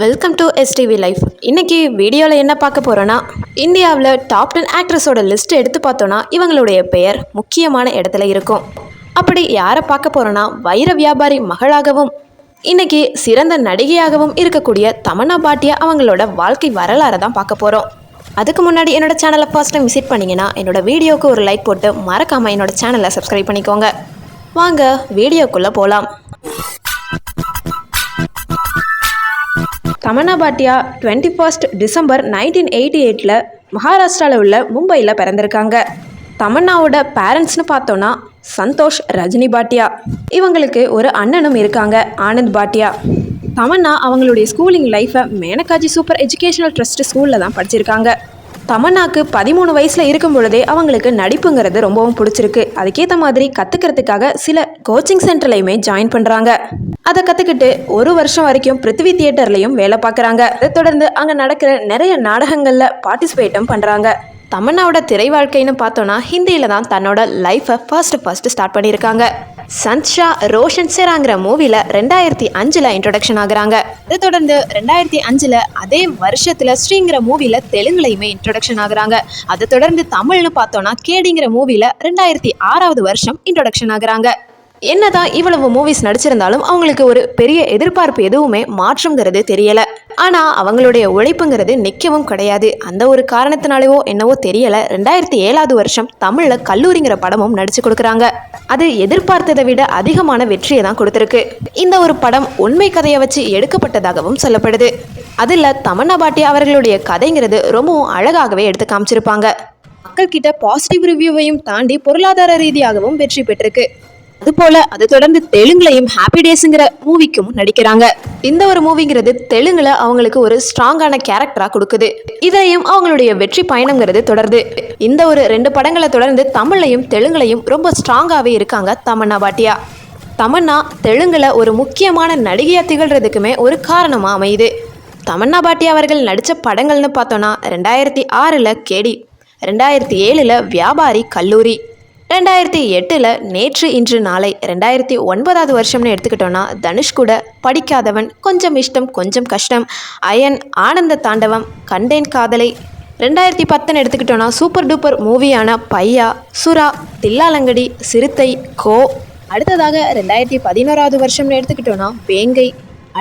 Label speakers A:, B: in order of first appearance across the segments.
A: Welcome to STV life இன்றைக்கி வீடியோவில் என்ன பார்க்க போகிறோன்னா இந்தியாவில் டாப் டென் ஆக்ட்ரஸோட லிஸ்ட் எடுத்து பார்த்தோன்னா இவங்களுடைய பெயர் முக்கியமான இடத்துல இருக்கும். அப்படி யாரை பார்க்க போகிறோன்னா வைர வியாபாரி மகளாகவும் இன்றைக்கி சிறந்த நடிகையாகவும் இருக்கக்கூடிய தமன்னா பாட்டியா அவங்களோட வாழ்க்கை வரலாறை தான் பார்க்க போகிறோம் அதுக்கு முன்னாடி என்னோட சேனலை ஃபர்ஸ்ட் டைம் விசிட் பண்ணிங்கன்னா என்னோட வீடியோவுக்கு ஒரு லைக் போட்டு மறக்காமல் என்னோடய சேனலை சப்ஸ்கிரைப் பண்ணிக்கோங்க. வாங்க வீடியோக்குள்ளே போகலாம் Tamannaah Bhatia twenty first December nineteen eighty எயிட்டில் மகாராஷ்டிராவில் உள்ள மும்பையில் பிறந்திருக்காங்க. தமன்னாவோட பேரண்ட்ஸ்னு பார்த்தோன்னா சந்தோஷ் ரஜினி பாட்டியா. இவங்களுக்கு ஒரு அண்ணனும் இருக்காங்க ஆனந்த் பாட்டியா. தமன்னா அவங்களுடைய ஸ்கூலிங் லைஃப்பை மேனகாஜி சூப்பர் எஜுகேஷனல் ட்ரஸ்ட் ஸ்கூலில் தான் படிச்சிருக்காங்க. தமன்னாக்கு பதிமூணு வயசில் இருக்கும் பொழுதே அவங்களுக்கு நடிப்புங்கிறது ரொம்பவும் பிடிச்சிருக்கு. அதுக்கேற்ற மாதிரி கற்றுக்கிறதுக்காக சில கோச்சிங் சென்டர்லையுமே ஜாயின் பண்ணுறாங்க அதை கற்றுக்கிட்டு ஒரு வருஷம் வரைக்கும் பிருத்திவி தியேட்டர்லையும் வேலை பார்க்குறாங்க. அதை தொடர்ந்து அங்கே நடக்கிற நிறைய நாடகங்களில் பார்ட்டிசிபேட்டும் பண்ணுறாங்க தமன்னாவோட திரை வாழ்க்கைன்னு பார்த்தோன்னா ஹிந்தியில் தான் தன்னோட லைஃப்பை ஃபர்ஸ்ட் ஃபர்ஸ்ட் ஸ்டார்ட் பண்ணியிருக்காங்க. சன்ஷா ரோஷன் சேராங்கிற மூவியில் ரெண்டாயிரத்தி அஞ்சில் இன்ட்ரொடக்ஷன் ஆகுறாங்க. அதை தொடர்ந்து ரெண்டாயிரத்தி அஞ்சில் அதே வருஷத்தில் ஸ்ரீங்கிற மூவியில் தெலுங்குலையுமே இன்ட்ரொடக்ஷன் ஆகுறாங்க. அதை தொடர்ந்து தமிழ்னு பார்த்தோன்னா கேடிங்கிற மூவியில் ரெண்டாயிரத்தி ஆறாவது வருஷம் இன்ட்ரொடக்ஷன் ஆகுறாங்க. என்னதான் இவ்வளவு மூவிஸ் நடிச்சிருந்தாலும் அவங்களுக்கு ஒரு பெரிய எதிர்பார்ப்பு எதுவுமே மாற்றங்கிறது தெரியல. ஆனா அவங்களுடைய உழைப்புங்கிறது நிற்கவும் கிடையாது. அந்த ஒரு காரணத்தினாலேவோ என்னவோ தெரியல. ரெண்டாயிரத்தி ஏழாவது வருஷம் தமிழ்ல கல்லூரிங்கிற படமும் நடிச்சு கொடுக்குறாங்க. அது எதிர்பார்த்ததை விட அதிகமான வெற்றியை தான் கொடுத்துருக்கு. இந்த ஒரு படம் உண்மை கதையை வச்சு எடுக்கப்பட்டதாகவும் சொல்லப்படுது. அதில் தமன்னா பாட்டி அவர்களுடைய கதைங்கிறது ரொம்பவும் அழகாகவே எடுத்து காமிச்சிருப்பாங்க. மக்கள்கிட்ட பாசிட்டிவ் ரிவ்யூவையும் தாண்டி பொருளாதார ரீதியாகவும் வெற்றி பெற்றிருக்கு. அதுபோல அது தொடர்ந்து தெலுங்குலையும் ஹாப்பி டேஸ்ங்கிற மூவிக்கும் நடிக்கிறாங்க. இந்த ஒரு மூவிங்கிறது தெலுங்குல அவங்களுக்கு ஒரு ஸ்ட்ராங்கான கேரக்டரா கொடுக்குது. இதையும் அவங்களுடைய வெற்றி பயணங்கிறது தொடருது. இந்த ஒரு ரெண்டு படங்களை தொடர்ந்து தமிழ்லையும் தெலுங்குலையும் ரொம்ப ஸ்ட்ராங்காகவே இருக்காங்க தமன்னா பாட்டியா. தமன்னா தெலுங்குல ஒரு முக்கியமான நடிகையா திகழ்றதுக்குமே ஒரு காரணமாக அமையுது. தமன்னா பாட்டி அவர்கள் நடித்த படங்கள்னு பார்த்தோன்னா ரெண்டாயிரத்தி ஆறில் கேடி ரெண்டாயிரத்தி ஏழில் வியாபாரி கல்லூரி. ரெண்டாயிரத்தி எட்டில் நேற்று இன்று நாளை ரெண்டாயிரத்தி ஒன்பதாவது வருஷம்னு எடுத்துக்கிட்டோன்னா தனுஷ் கூட படிக்காதவன் கொஞ்சம் இஷ்டம் கொஞ்சம் கஷ்டம். அயன் ஆனந்த தாண்டவம் கண்டேன் காதலை. ரெண்டாயிரத்தி பத்துன்னு எடுத்துக்கிட்டோன்னா சூப்பர் டூப்பர் மூவியான பையா சுறா தில்லாலங்கடி சிறுத்தை கோ. அடுத்ததாக ரெண்டாயிரத்தி பதினோராவது வருஷம்னு எடுத்துக்கிட்டோன்னா வேங்கை.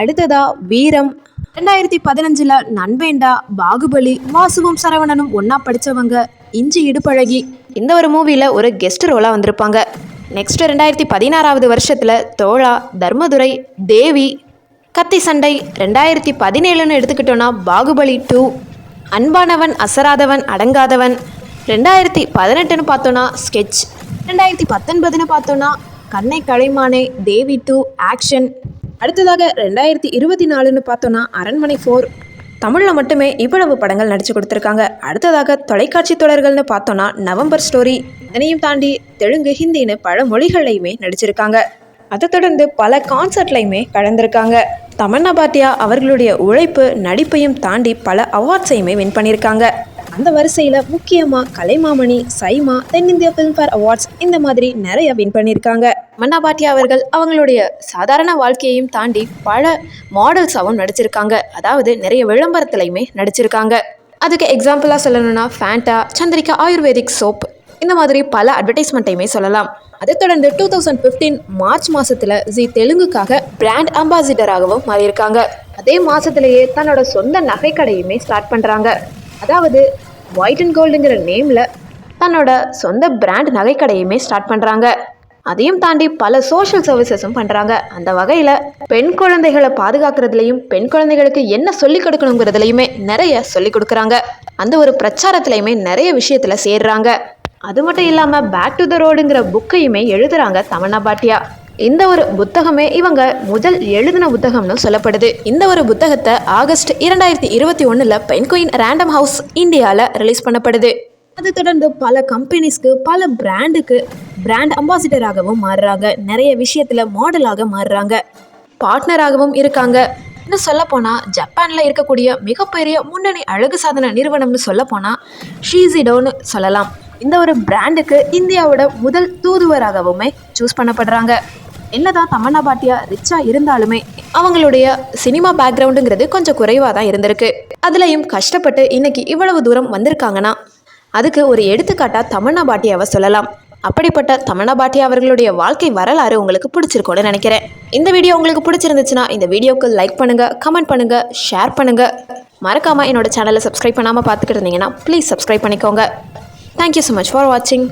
A: அடுத்ததா வீரம். ரெண்டாயிரத்தி பதினஞ்சில் நண்பேண்டா பாகுபலி வாசுவும் சரவணனும் ஒன்றா படித்தவங்க இஞ்சி இடுப்பழகி. இந்த ஒரு மூவியில் ஒரு கெஸ்ட் ரோலாக வந்திருப்பாங்க. நெக்ஸ்ட் ரெண்டாயிரத்தி பதினாறாவது வருஷத்தில் தோழா தர்மதுரை தேவி கத்தி சண்டை ரெண்டாயிரத்தி பதினேழுன்னு எடுத்துக்கிட்டோன்னா பாகுபலி டூ அன்பானவன் அசராதவன் அடங்காதவன். ரெண்டாயிரத்தி பதினெட்டுன்னு பார்த்தோன்னா ஸ்கெட்ச் ரெண்டாயிரத்தி பத்தொன்பதுன்னு பார்த்தோன்னா கண்ணை கலைமானே தேவி டூ ஆக்ஷன் அடுத்ததாக ரெண்டாயிரத்தி இருபத்தி நாலுன்னு பார்த்தோன்னா அரண்மனை ஃபோர் தமிழில் மட்டுமே இவ்வளவு படங்கள் நடித்து கொடுத்துருக்காங்க. அடுத்ததாக தொலைக்காட்சி தொடர்கள்னு பார்த்தோன்னா நவம்பர் ஸ்டோரி. இதனையும் தாண்டி தெலுங்கு ஹிந்தின்னு பல மொழிகள்லையுமே நடிச்சிருக்காங்க. அதை தொடர்ந்து பல கான்சர்ட்லையுமே கலந்திருக்காங்க. தமன்னா பாட்டியா அவர்களுடைய உழைப்பு நடிப்பையும் தாண்டி பல அவார்ட்ஸையுமே வின் பண்ணியிருக்காங்க. அந்த வரிசையில் முக்கியமாக கலைமாமணி சைமா தென்னிந்திய ஃபிலிம்ஃபேர் அவார்ட்ஸ் இந்த மாதிரி நிறைய வின் பண்ணியிருக்காங்க. மன்னா பாட்டியா அவர்கள் அவங்களுடைய சாதாரண வாழ்க்கையையும் தாண்டி பல மாடல்ஸாகவும் நடிச்சிருக்காங்க. அதாவது நிறைய விளம்பரத்துலையுமே நடிச்சிருக்காங்க. அதுக்கு எக்ஸாம்பிளாக சொல்லணும்னா ஃபேண்டா சந்திரிகா ஆயுர்வேதிக் சோப் இந்த மாதிரி பல அட்வர்டைஸ்மெண்ட்டையுமே சொல்லலாம். அதை தொடர்ந்து டூ தௌசண்ட் ஃபிஃப்டீன் மார்ச் மாதத்தில் ஜி தெலுங்குக்காக பிராண்ட் அம்பாசிடராகவும் மாறியிருக்காங்க. அதே மாதத்துலேயே தன்னோட சொந்த நகைக்கடையுமே ஸ்டார்ட் பண்ணுறாங்க அதாவது ஒயிட் அண்ட் கோல்டுங்கிற நேமில் தன்னோட சொந்த பிராண்ட் நகைக்கடையுமே ஸ்டார்ட் பண்ணுறாங்க அதையும் தாண்டி பல சோஷியல் சர்வீசஸும் பண்ணுறாங்க அந்த வகையில் பெண் குழந்தைகளை பாதுகாக்கிறதுலையும் பெண் குழந்தைகளுக்கு என்ன சொல்லிக் கொடுக்கணுங்கிறதுலையுமே நிறைய சொல்லிக் கொடுக்குறாங்க. அந்த ஒரு பிரச்சாரத்துலையுமே நிறைய விஷயத்தில் சேர்றாங்க. அது மட்டும் இல்லாமல் பேக் டு த ரோடுங்கிற புக்கையுமே எழுதுறாங்க தமன்னா பாட்டியா. இந்த ஒரு புத்தகமே இவங்க முதல் எழுதின புத்தகம்னு சொல்லப்படுது. இந்த ஒரு புத்தகத்தை ஆகஸ்ட் இரண்டாயிரத்தி இருபத்தி ஒன்றில் பென்குயின் ரேண்டம் ஹவுஸ் இந்தியாவில் ரிலீஸ் பண்ணப்படுது. அது தொடர்ந்து பல கம்பெனிஸ்க்கு பல பிராண்டுக்கு பிராண்ட் அம்பாசிடராகவும் மாறுறாங்க. நிறைய விஷயத்தில் மாடலாக மாறுறாங்க. பார்ட்னராகவும் இருக்காங்க. இன்னும் சொல்லப்போனால் ஜப்பானில் இருக்கக்கூடிய மிகப்பெரிய முன்னணி அழகு சாதன நிறுவனம்னு சொல்லப்போனால் ஷீசிடோன்னு சொல்லலாம். இந்த ஒரு பிராண்டுக்கு இந்தியாவோட முதல் தூதுவராகவுமே சூஸ் பண்ணப்படுறாங்க. என்னதான் தமன்னா பாட்டியா ரிச்சா இருந்தாலுமே அவங்களுடைய சினிமா பேக்ரவுண்டுங்கிறது கொஞ்சம் குறைவாக தான் இருந்திருக்கு. அதுலேயும் கஷ்டப்பட்டு இன்னைக்கு இவ்வளவு தூரம் வந்திருக்காங்கன்னா அதுக்கு ஒரு எடுத்துக்காட்டாக தமன்னா பாட்டியாவை சொல்லலாம். அப்படிப்பட்ட தமன்னா பாட்டியா அவர்களுடைய வாழ்க்கை வரலாறு உங்களுக்கு பிடிச்சிருக்கும்னு நினைக்கிறேன். இந்த வீடியோ உங்களுக்கு பிடிச்சிருந்துச்சுன்னா இந்த வீடியோக்கு லைக் பண்ணுங்க கமெண்ட் பண்ணுங்க ஷேர் பண்ணுங்க. மறக்காம என்னோட சேனலை சப்ஸ்கிரைப் பண்ணாமல் பார்த்துக்கிட்டு இருந்தீங்கன்னா ப்ளீஸ் சப்ஸ்கிரைப் பண்ணிக்கோங்க. Thank you so much for வாட்சிங்